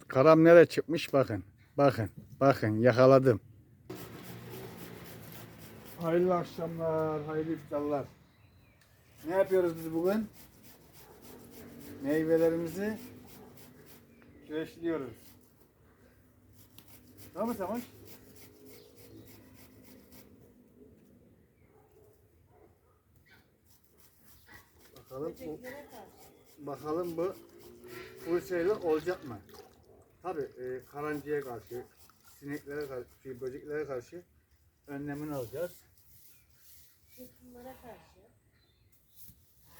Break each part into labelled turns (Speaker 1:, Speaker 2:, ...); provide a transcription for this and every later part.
Speaker 1: Evet karam nereye çıkmış bakın. Bakın. Bakın yakaladım. Hayırlı akşamlar, hayırlı iftarlar. Ne yapıyoruz biz bugün? Meyvelerimizi. Tamam mı Savaş? Bakalım bu, bakalım bu bu olacak mı? Tabi e, karancıya karşı, sineklere karşı, şey, böceklere karşı önlemini alacağız.
Speaker 2: Bunlara karşı.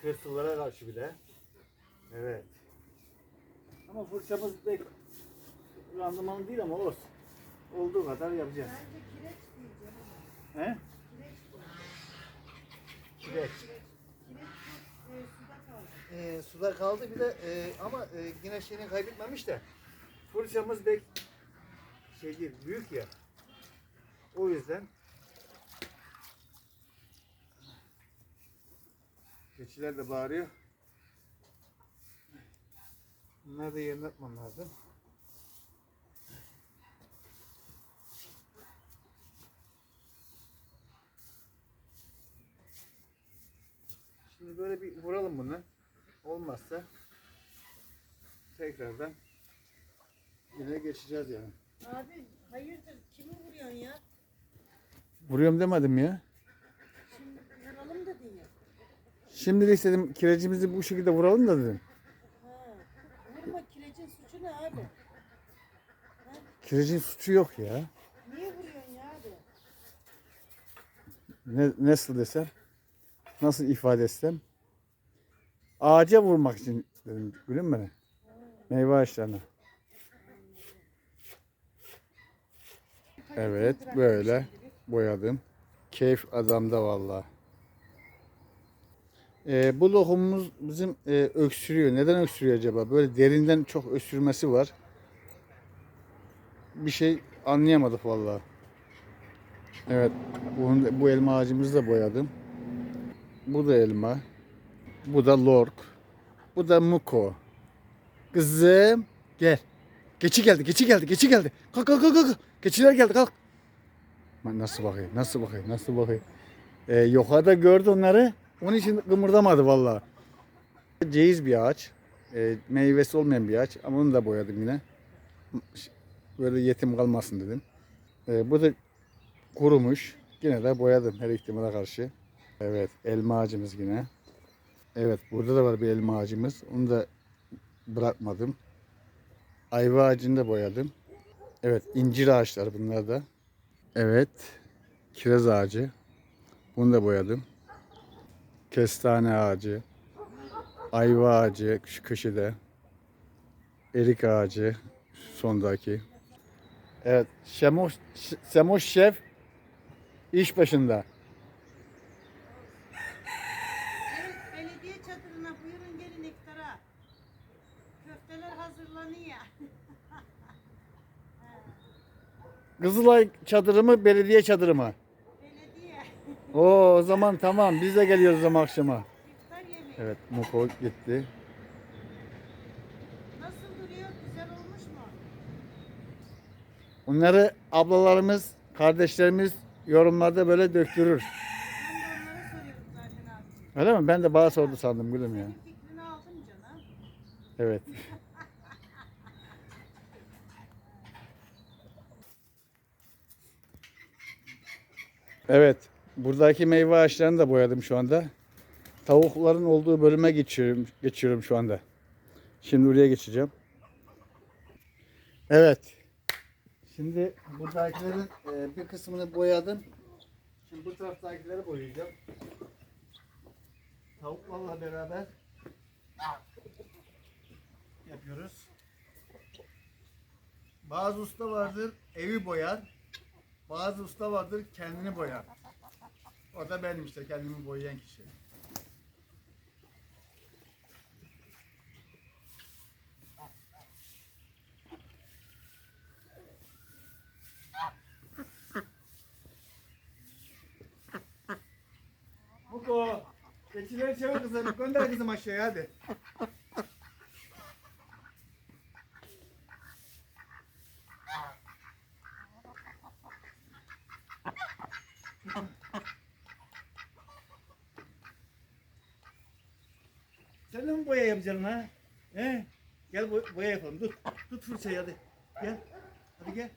Speaker 1: Hırsızlara karşı bir de. Evet. Ama fırçamız pek randımanlı değil ama olsun. Olduğu kadar yapacağız.
Speaker 2: Bence kireç diyeceğim ama.
Speaker 1: He?
Speaker 2: Kireç
Speaker 1: Kireç.
Speaker 2: Kireç bu e, suda kaldı.
Speaker 1: Ee, suda kaldı bir de e, ama e, yine şeyini kaybetmemiş de fırçamız pek şey değil, büyük ya. O yüzden keçiler de bağırıyor. Bunları da yerine atmam lazım. Şimdi böyle bir vuralım bunu. Olmazsa tekrardan yine geçeceğiz yani.
Speaker 2: Abi hayırdır kimi vuruyorsun ya?
Speaker 1: Vuruyorum demedim ya.
Speaker 2: Şimdi vuralım dedin ya.
Speaker 1: Şimdi de istedim kirecimizi bu şekilde vuralım da dedim.
Speaker 2: Ha. Vurma kirecin suçu ne abi?
Speaker 1: Kirecin suçu yok ya.
Speaker 2: Niye vuruyorsun ya abi?
Speaker 1: Ne, nasıl desem? Nasıl ifade etsem? Ağaca vurmak için dedim gülüm bana. Meyve ağaçlarına. Evet böyle boyadım. Keyif adamda vallahi. Ee, bu lokumumuz bizim e, öksürüyor. Neden öksürüyor acaba? Böyle derinden çok öksürmesi var. Bir şey anlayamadık vallahi. Evet, bunu, bu elma ağacımızı da boyadım. Bu da elma. Bu da lork. Bu da muko. Kızım gel. Geçi geldi, geçi geldi, geçi geldi. Kalk kalk kalk kalk. Geçiler geldi kalk. Nasıl bakayım, nasıl bakayım, nasıl bakayım. Ee, yukarıda gördü onları. Onun için kımırdamadı vallahi. Ceyiz bir ağaç. Ee, meyvesi olmayan bir ağaç. Ama onu da boyadım yine. Böyle yetim kalmasın dedim. Ee, bu da kurumuş. Yine de boyadım her ihtimale karşı. Evet elma ağacımız yine. Evet burada da var bir elma ağacımız. Onu da bırakmadım. Ayva ağacını da boyadım. Evet incir ağaçları bunlar da. Evet kiraz ağacı. Bunu da boyadım. Kestane ağacı. Ayva ağacı şu köşede. Erik ağacı sondaki. Evet Şemoş, Semoş Şef iş başında. Kızılay çadırı mı belediye çadırı mı?
Speaker 2: Belediye.
Speaker 1: Oo, o zaman tamam biz de geliyoruz ama akşama. Evet Muko gitti.
Speaker 2: Nasıl duruyor? Güzel olmuş mu?
Speaker 1: Onları ablalarımız, kardeşlerimiz yorumlarda böyle döktürür.
Speaker 2: Ben de onlara zaten abi.
Speaker 1: Öyle mi? Ben de bana sordu sandım gülüm ya.
Speaker 2: Senin fikrini aldım canım.
Speaker 1: Evet. Evet. Buradaki meyve ağaçlarını da boyadım şu anda. Tavukların olduğu bölüme geçiyorum, geçiyorum şu anda. Şimdi oraya geçeceğim. Evet. Şimdi buradakilerin e, bir kısmını boyadım. Şimdi bu taraftakileri boyayacağım. Tavuklarla beraber yapıyoruz. Bazı usta vardır evi boyar. Bazı usta vardır kendini boyar. O da benim işte kendimi boyayan kişi. Muko, keçileri çevir kızım. Gönder kızım aşağıya hadi.
Speaker 3: Sen yapacaksın ha? He? Gel boy- boya yapalım. Tut. Tut fırçayı hadi. Gel. Hadi gel.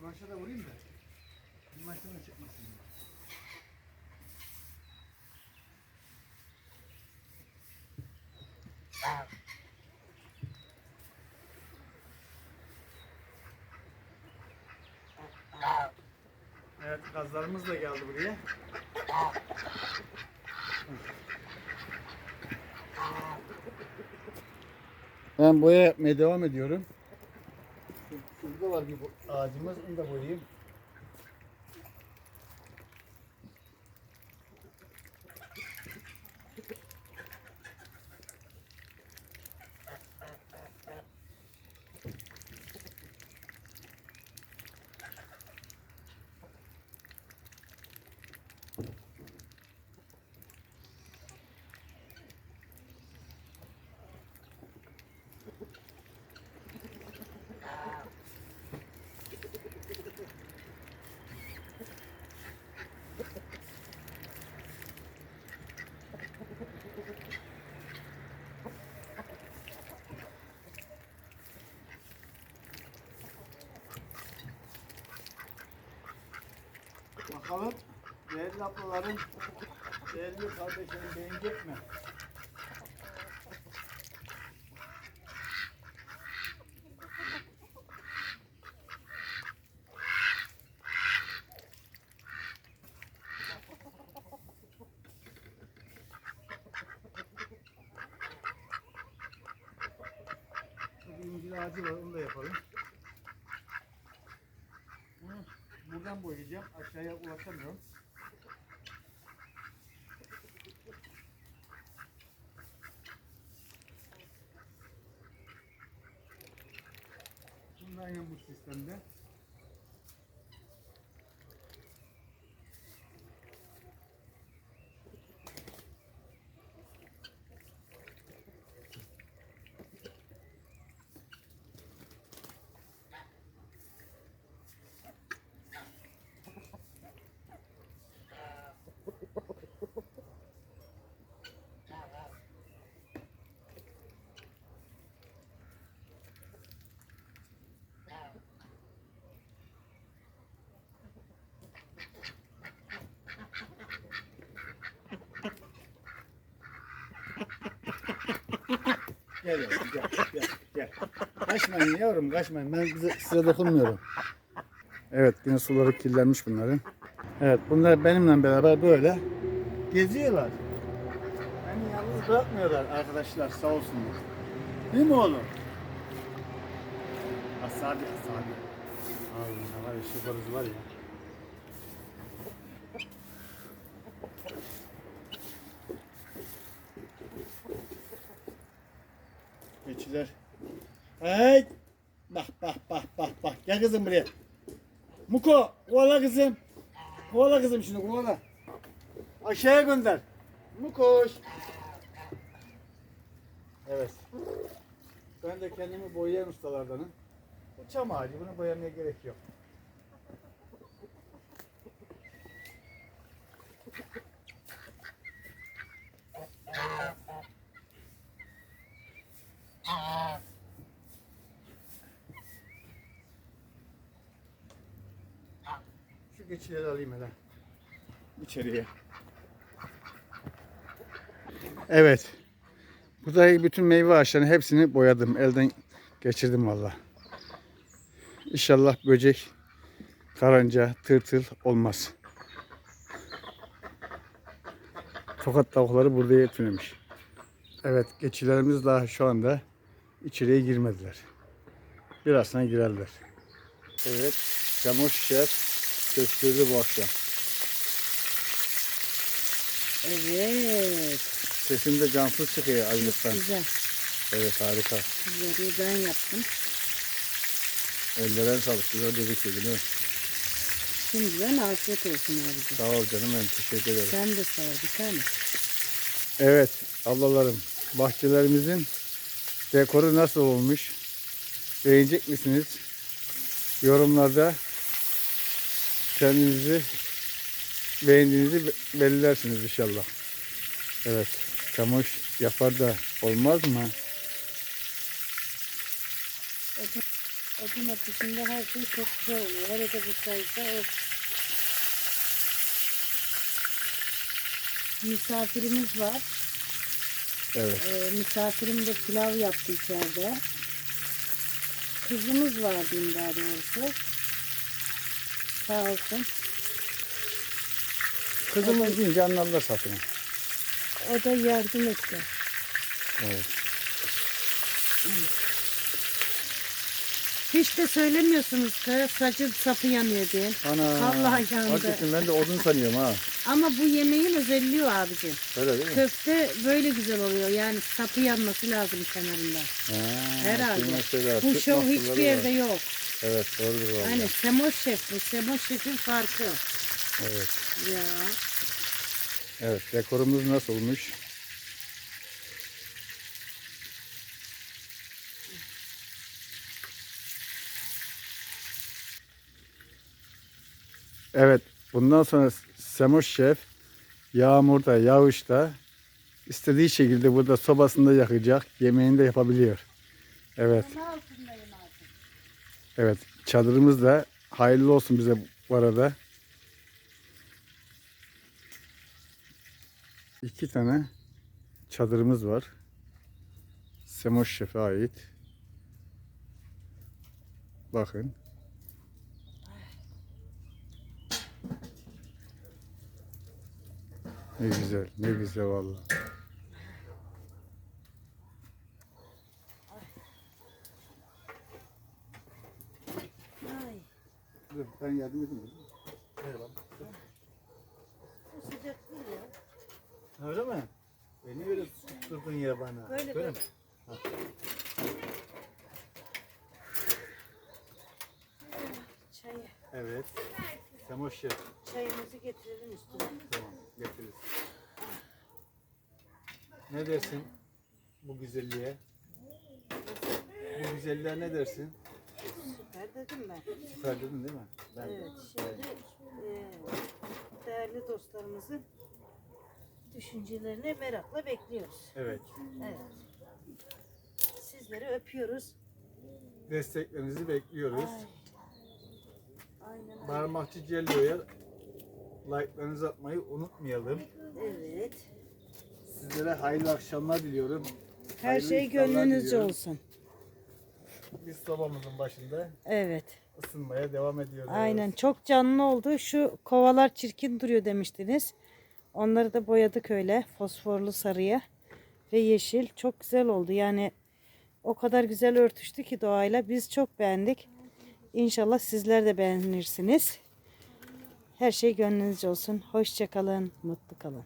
Speaker 3: Kumaşa da vurayım da. Kumaştan da çıkmasın. Evet gazlarımız da geldi buraya.
Speaker 1: Ben boya yapmaya devam ediyorum. Şurada var bir ağacımız. Onu da boyayayım.
Speaker 3: Bakalım değerli ablaların, değerli kardeşlerin beğenecek mi? Bir incir ağacı var onu da yapalım. Boyayacağım. Aşağıya ulaşamıyorum. Bunu da aynen bu sistemde.
Speaker 1: Gel gel. Kaçmayın yavrum kaçmayın. Ben size, size dokunmuyorum. Evet yine suları kirlenmiş bunların. Evet bunlar benimle beraber böyle geziyorlar. Beni yalnız bırakmıyorlar arkadaşlar sağ olsunlar. Değil mi oğlum? Asabi asabi. Var ya şu var ya. Geçiler. Hey! Bak bak bak bak bak. Gel kızım buraya. Muko kovala kızım. Kovala kızım şunu kovala. Aşağıya gönder. Mukoş. Evet. Ben de kendimi boyayan ustalardanım. Bu çam ağacı bunu boyamaya gerek yok. Şu geçileri alayım hele. İçeriye. Evet. Buradaki bütün meyve ağaçlarının hepsini boyadım. Elden geçirdim valla. İnşallah böcek, karınca, tırtıl olmaz. Tokat tavukları burada yetmemiş. Evet geçilerimiz daha şu anda içeriye girmediler. Biraz sonra girerler. Evet Camoş Şef gösterdi bu akşam.
Speaker 2: Evet.
Speaker 1: Sesim de cansız çıkıyor ayrılıktan.
Speaker 2: Güzel.
Speaker 1: Evet harika.
Speaker 2: Güzeli ben yaptım.
Speaker 1: Ellerine sağlık. Güzel gözüküyor değil mi?
Speaker 2: Şimdiden afiyet olsun abicim.
Speaker 1: Sağ ol canım benim. Teşekkür ederim.
Speaker 2: Sen de sağ ol bir tane.
Speaker 1: Evet ablalarım bahçelerimizin dekoru nasıl olmuş? Beğenecek misiniz? Yorumlarda kendinizi beğendiğinizi be- belirlersiniz inşallah. Evet. Kamuş yapar da olmaz mı?
Speaker 2: Odun, odun ateşinde her şey çok güzel oluyor. Hele de bu sayıda o misafirimiz var.
Speaker 1: Evet.
Speaker 2: Ee, misafirim de pilav yaptı içeride. Kızımız var diyeyim daha doğrusu. Sağ olsun.
Speaker 1: Kızımız deyince anlarlar satını.
Speaker 2: O da yardım etti.
Speaker 1: Evet.
Speaker 2: Hiç de söylemiyorsunuz ki saçı sapı yanıyor diye.
Speaker 1: Ana.
Speaker 2: Vallahi yandı.
Speaker 1: Hakikaten ben de odun sanıyorum ha.
Speaker 2: Ama bu yemeğin özelliği o abicim.
Speaker 1: Öyle değil mi?
Speaker 2: Köfte böyle güzel oluyor. Yani sapı yanması lazım kenarında.
Speaker 1: Ha,
Speaker 2: Herhalde. Bu şov hiçbir
Speaker 1: var.
Speaker 2: yerde yok.
Speaker 1: Evet doğrudur vallahi.
Speaker 2: Yani Semoş Şef bu. Semoş Şef'in farkı.
Speaker 1: Evet.
Speaker 2: Ya.
Speaker 1: Evet dekorumuz nasıl olmuş? Evet bundan sonra Semoş Şef yağmurda, yağışta istediği şekilde burada sobasında yakacak, yemeğini de yapabiliyor. Evet. Evet çadırımız da hayırlı olsun bize bu arada. İki tane çadırımız var. Semoş Şef'e ait. Bakın. Ne güzel, ne güzel vallahi.
Speaker 2: Ay,
Speaker 1: Dur, ben yardım edeyim mi?
Speaker 2: bu sıcak değil ya.
Speaker 3: Öyle mi? Beni öyle tutturdun ya bana.
Speaker 2: Böyle,
Speaker 3: Böyle mi?
Speaker 2: Çayı,
Speaker 3: Evet. Semoş Şef.
Speaker 2: çayımızı getirelim üstüne.
Speaker 3: Tamam getiririz. Ne dersin bu güzelliğe? Bu güzelliğe ne dersin?
Speaker 2: Süper dedim ben.
Speaker 3: Süper dedin değil mi? Ben,
Speaker 2: Evet, şimdi e, değerli dostlarımızın düşüncelerini merakla bekliyoruz.
Speaker 3: Evet.
Speaker 2: Evet. Sizleri öpüyoruz.
Speaker 3: Desteklerinizi bekliyoruz.
Speaker 2: Ay. Aynen öyle.
Speaker 3: Parmakçı Cello'ya like'larınızı atmayı unutmayalım.
Speaker 2: Evet.
Speaker 3: Sizlere hayırlı akşamlar diliyorum.
Speaker 2: Her
Speaker 3: Hayırlı
Speaker 2: şey gönlünüzce
Speaker 3: diliyorum.
Speaker 2: olsun.
Speaker 3: Biz sobamızın başında
Speaker 2: Evet.
Speaker 3: ısınmaya devam ediyoruz.
Speaker 2: Aynen. Çok canlı oldu. Şu kovalar çirkin duruyor demiştiniz. Onları da boyadık öyle. Fosforlu sarıya ve yeşil. Çok güzel oldu. Yani o kadar güzel örtüştü ki doğayla. Biz çok beğendik. İnşallah sizler de beğenirsiniz. Her şey gönlünüzce olsun. Hoşça kalın. Mutlu kalın.